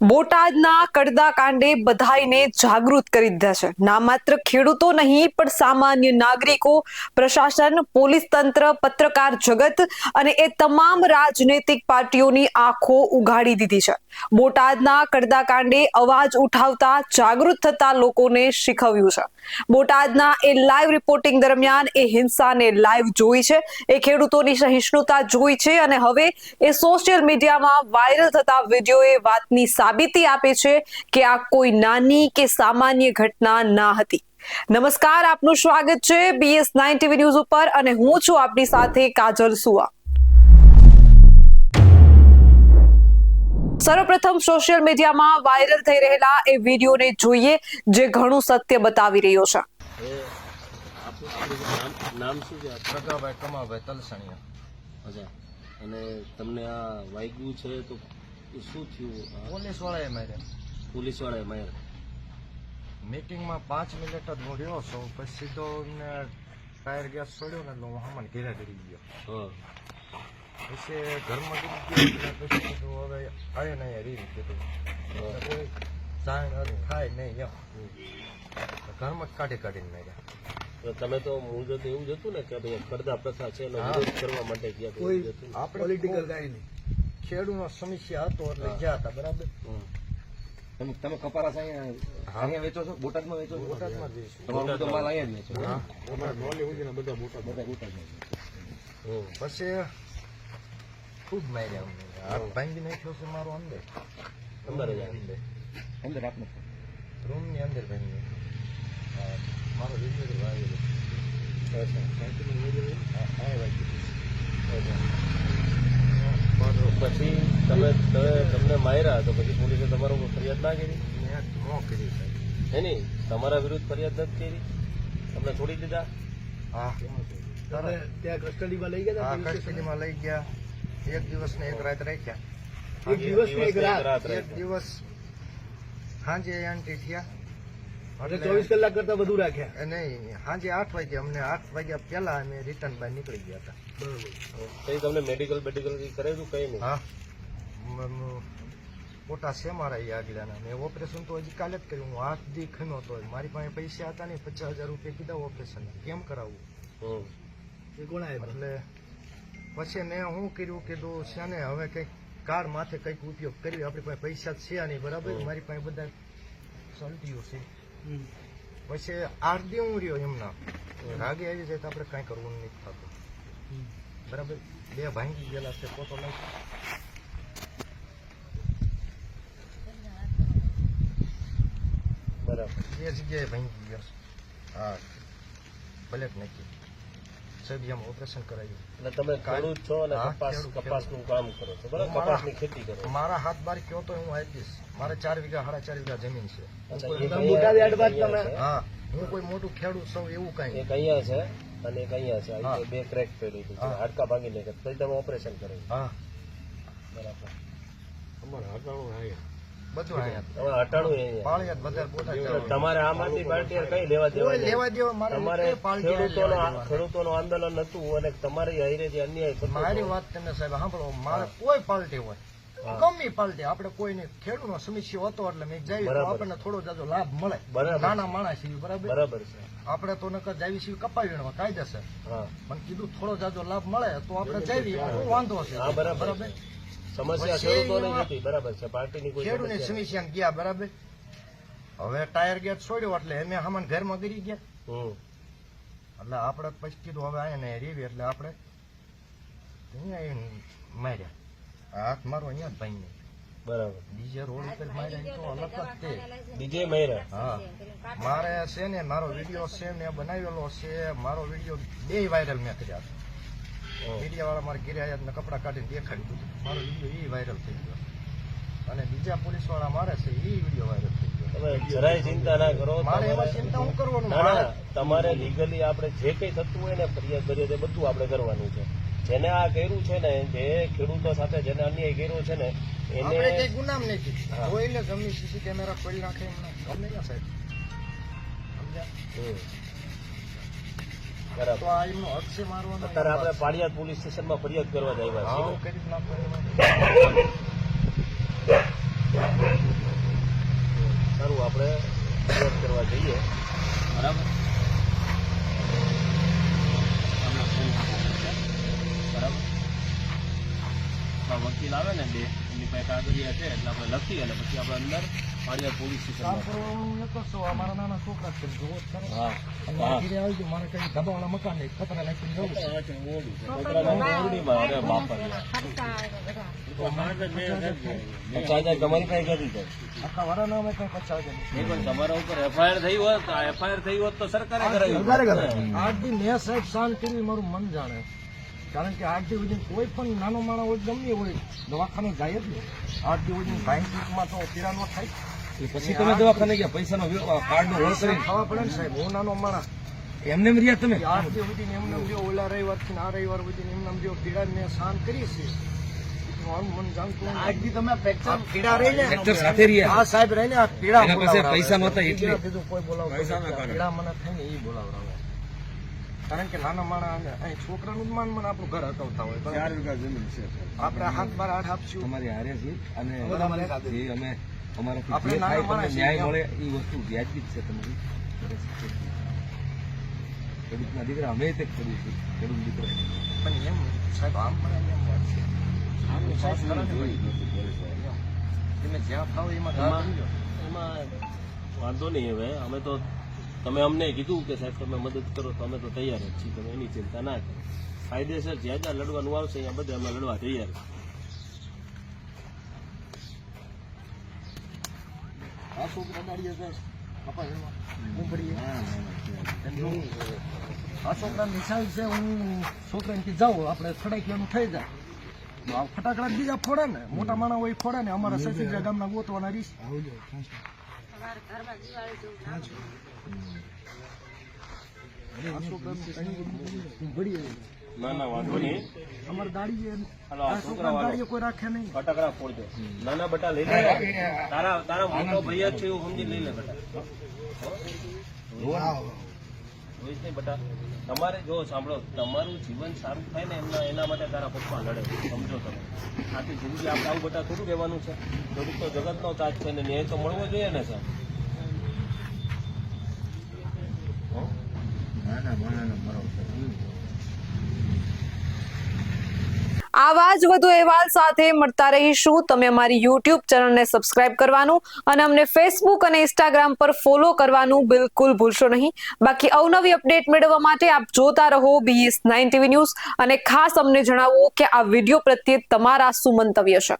બોટાદના કડદા કાંડે બધાઈને જાગૃત કરી દીધા છે. ના માત્ર ખેડૂતો નહીં, પણ સામાન્ય નાગરિકો, પ્રશાસન, પોલીસ તંત્ર, પત્રકાર જગત અને એ તમામ રાજનૈતિક પાર્ટીઓની આંખો ઉઘાડી દીધી છે. બોટાદના કડદા કાંડે અવાજ ઉઠાવતા જાગૃત થતા લોકોને શીખવ્યું છે. બોટાદના એ લાઈવ રિપોર્ટિંગ દરમિયાન એ હિંસાને લાઈવ જોઈ છે. એ ખેડૂતોની સહિષ્ણુતા જોઈ છે અને હવે એ સોશિયલ મીડિયામાં વાયરલ થતા વિડીયોએ વાતની સાબિતી આપે છે કે આ કોઈ નાની કે સામાન્ય ઘટના ના હતી. નમસ્કાર, આપનું સ્વાગત છે બીએસ નાઇન ટીવી ન્યૂઝ ઉપર અને હું છું આપની સાથે કાજલ સુવા. સર્વપ્રથમ સોશિયલ મીડિયામાં વાયરલ થઈ રહેલા એ વિડીયોને જોઈએ જે ઘણું સત્ય બતાવી રહ્યો છે. અને તમને આ વાગ્યું છે તો એ શું થયું? પોલીસ વાળાએ માર્યા. પોલીસવાળાએ માર્યા. મીટિંગમાં પાંચ મિનિટ જ હું રહ્યો છું પછી સીધો ટાયર ગેસ છોડ્યો ને એટલે હું હમણાં ઘેરા કરી ગયો. પછી ઘરમાં ગઈ ગયો પછી હવે આવે ને અહીંયા રીત કીધું કોઈ થાય નહીં એમ. ઘરમાં જ કાઢી કાઢીને માર્યા. તમે તો મૂળ તો એવું જ હતું ને કે ભાઈ પડદા પ્રથા છે એનો વિરોધ કરવા માટે ગયા? આપણે પોલિટિકલ કાંઈ નહીં. ખેડૂતનો સમસ્યા હતો એટલે ગયા હતા બરાબર? તમે તમે કપારા છે અહીંયા હા. અહીંયા વેચો છો? બોટાદમાં વેચો છો? બોટાદમાં જઈશું તમારો બધો માલ અહીંયા જ વેચો. હા. બધા બોટાદમાં. વેચો. પછી ખૂબ માર્યા અમને. ભાંગી નાખ્યો છે મારો અંદર. અંદર જ. અંદર. અંદર. આપનો રૂમની અંદર ભાંગી હા, મારો વીડિયો આવેલો હા, હા, વાગ્યું. પછી તમે તમે- તમને માર્યા તો પછી પોલીસે તમારો ફરિયાદ ના કરી? મેં આ ન કરી નહીં તમારા વિરુદ્ધ ફરિયાદ નથી કરી? તમને છોડી દીધા? હા. ત્યાં કસ્ટડીમાં લઈ ગયા કસ્ટડીમાં લઈ ગયા. એક દિવસ ને એક રાત રાખ્યા. એક દિવસ એક રાત? એક દિવસ સાંજે એન્ટ્રી થયા. એટલે ચોવીસ કલાક કરતા વધુ રાખ્યા. નહીં સાંજે આઠ વાગે અમને આઠ વાગ્યા પહેલા અમે રિટર્ન બાય નીકળી ગયા હતા. કઈ તમને મેડિકલ બેડિકલ કઈ કરેલું કઈ નહીં? હા. મ- છે મારા એ આગલાના મેં ઓપરેશન તો હજી કાલે જ કર્યું. હું હાથ દી ખમ્યો હતો. મારી પાસે પૈસા હતા નહીં પચાસ હજાર રૂપિયા કીધા ઓપરેશન કેમ કરાવવું. એ ગુણાય એટલે પછી મેં શું કર્યું કીધું છે ને હવે કંઈક કાર માથે કંઈક ઉપયોગ કર્યો. આપણી પાસે પૈસા છે નહીં બરાબર? મારી પાસે બધા સલટીઓ છે. પછી દી હું રહ્યો એમના રાગે આવી જાય તો આપણે કાંઈ કરવું નહીં થતું. બરાબર? બે ભાંગી ગયેલા છે પોતો નહીં બરાબર. બે જગ્યાએ ભાંગી ગયા. હા. હા જ નાખી સાહેબ એમ ઓપરેશન કરાવ્યું એટલે તમે ખેડૂત છો અને કપાસ કપાસનું કામ કરો છો. બરાબર મારા- કપાસની ખેતી કરો મારા હાથ બાર કયો તો હું આપીશ. મારે ચાર વીઘા સાડા ચાર વીઘા જમીન છે. હા હું કોઈ મોટું ખેડૂત છું એવું કઈ એક અહીંયા છે અને એક અહીંયા છે. આ બે ક્રેક પડ્યું છે હા. હાડકા ભાંગી કે પછી તમે ઓપરેશન કર્યું હા. બરાબર. અમારે હાડકાળું અહીંયા તમારે આમ આદમી પાર્ટી કઈ લેવા દેવા તમારે ખેડૂતોનો આંદોલન હતું અને તમારી હારે જે અન્યાય. મારી વાત તમને સાહેબ સાંભળો. મારે કોઈ પાર્ટી હોય. ગમી પાલટી આપણે કોઈને ખેડૂતનો સમસ્યા હતો એટલે મેં જાય આપણને થોડો જાજો લાભ મળે. નાના માણસ બરાબર? બરાબર છે આપણે તો નકર જાવી છીએ કપાવી વીણવા કાયદેસર પણ કીધું થોડો જાજો લાભ મળે તો આપણે જાવી. વાંધો છે. બરાબર. સમસ્યા ખેડૂતોની નથી બરાબર છે પાર્ટીની કોઈ ખેડૂતની સમસ્યા સમસ્યા ગયા બરાબર? હવે ટાયર ગેટ છોડ્યો એટલે એમ હમણાં ઘરમાં ગરી ગયા. એટલે આપણે પછી કીધું હવે અહીંયા રેવી એટલે આપણે અહીંયા આવીને માર્યા. હાથ મારો અહીંયા જ ભાઈ બરાબર. બીજે રોડ ઉપર માર્યા તો અલગ જ તે બીજે મહિરા હા. મારે છે ને મારો વીડિયો છે મેં બનાવેલો છે. મારો વીડિયો બે વાયરલ મેં કર્યા મીડિયા વાળા મારે ઘેરે આયા ને કપડાં કાઢીને દેખાડી દીધું. મારો વીડિયો એ વાયરલ થઈ ગયો. અને બીજા પોલીસવાળા મારે છે એ વીડિયો વાયરલ થઈ ગયો. તમે જરાય ચિંતા ના કરો મારે એમાં તમારે- ચિંતા હું કરવાનું? ના ના તમારે લીગલી આપણે જે કઈ થતું હોય ને ફરિયાદ કરીએ તે બધું આપણે કરવાનું છે. જેને આ કર્યું છે ને જે ખેડૂતો સાથે જેને અન્યાય કર્યો છે ને એને કઈ ગુનામ નથી. જોઈને સીસી કેમેરા પડી નાખે ગમે સાહેબ. સમજ્યા? તો આ એમનો હક છે મારવાનો. અત્યારે આપણે પાળિયાદ પોલીસ સ્ટેશનમાં ફરિયાદ કરવા જ આવ્યા હા છીએ કરી જ આપણે ફરિયાદ કરવા જઈએ. બરાબર. બરાબર. વકીલ આવે ને બે એમની પાસે કાગળિયા છે એટલે આપણે લખી અને પછી આપણે અંદર પાળિયાદ પોલીસ કામ કરવાનું એક જ છો. અમારા નાના છોકરા છે. જોવો હા અને આવી ગયું મારે કઈ ધાબાવાળા મકાન નહીં. ખતરા નાખીને જવું તમારી ઉપર એફઆઈઆર થઈ હોત એફઆઈઆર થઈ હોત તો સરકારે કરાવી સરકારે કરે. મેં સાહેબ શાંત મારું મન જાણે. કારણ કે આઠ સુધી કોઈ પણ નાનો માણસ હોય ગમે હોય દવાખાને જાય જ નહીં. આઠ સુધી ભાઈ માં તો પીડા ન થાય પછી તમે દવાખાને ગયા પૈસાનો કાર્ડ નો હોલ કરીને? ખાવા પડે ને સાહેબ હું નાનો માણસ. એમને એમ રહ્યા તમે? આજથી સુધી એમને જો ઓલા રવિવારથી ને આ રવિવાર સુધી એમને એમ રહ્યો પીડા મેં શાંત કરી છે. મારું મન જાણતું નથી. આજથી તમે ફ્રેક્ચર આ પીડા રહી ને. ફ્રેક્ચર સાથે રહ્યા. આ સાહેબ રહી ને આ પીડા એના પાસે નહોતા એટલે. પૈસા મને કોઈ ને એ બોલાવડાવે. કારણ કે નાના માણા અહીં છોકરાનું જ માન મને આપણું ઘર હકવતા હોય બરાબર? આપણે હાથ બાર હાથ આપશું. અમારી હારે છે અને અમે તમારી સાથે જે. અમે અમારાથી આપણે નાના માણસ ન્યાય મળે એ વસ્તુ વ્યાજબી જ છે તમારી. ખેડૂતના દીકરા અમે તે કર્યું છે ખેડૂત દીકરો પણ એમ સાહેબ આમ મને એમ વાત છે. આમ સાહેબ. તમે જ્યાં ફાવો એમાં. એમાં વાંધો નહીં હવે. અમે તો તમે અમને કીધું કે સાહેબ તમે મદદ કરો તો અમે તો તૈયાર જ છીએ તમે એની ચિંતા ના કરો. કાયદેસર જ્યાં જ્યાં લડવાનું આવશે અહીંયા બધે અમે લડવા તૈયાર છીએ. આ છોકરા દાડીએ છે. આ છોકરા નિશાળ હું છોકરાને કે જાઓ આપણે ફટાકીયાનું થઈ જાય. આ ફટાકડા બીજા ફોડે ને મોટા માણસ હોય ફોડે ને અમારા સચિજા ગામના ગોતવાના રીસ. ના ના વાંધો નહીં. અમારે આ છોકરા કોઈ રાખે નહીં. ફટાકડા ફોડજો. નાના બટા લઈ લે તારા તારા મોટો ભાઈ જ છે એવું સમજી લઈ લે બટા રોહિત નહીં બટા તમારે જો સાંભળો, તમારું જીવન સારું થાય ને એમના એના માટે તારા પપ્પા લડે, સમજો તમે. આખી જિંદગી આપણે આવું બટા થોડું રહેવાનું છે. થોડુંક તો જગતનો તાજ છે ને ન્યાય તો મળવો જોઈએ ને, સાહેબ? આવા જ વધુ અહેવાલ સાથે મળતા રહીશું. તમે અમારી યુટ્યુબ ચેનલને સબસ્ક્રાઇબ કરવાનું અને અમને ફેસબુક અને ઇન્સ્ટાગ્રામ પર ફોલો કરવાનું બિલકુલ ભૂલશો નહીં. બાકી અવનવી અપડેટ મેળવવા માટે આપ જોતા રહો બીએસ નાઇન ટીવી ન્યૂઝ અને ખાસ અમને જણાવો કે આ વીડિયો પ્રત્યે તમારા શું મંતવ્ય છે?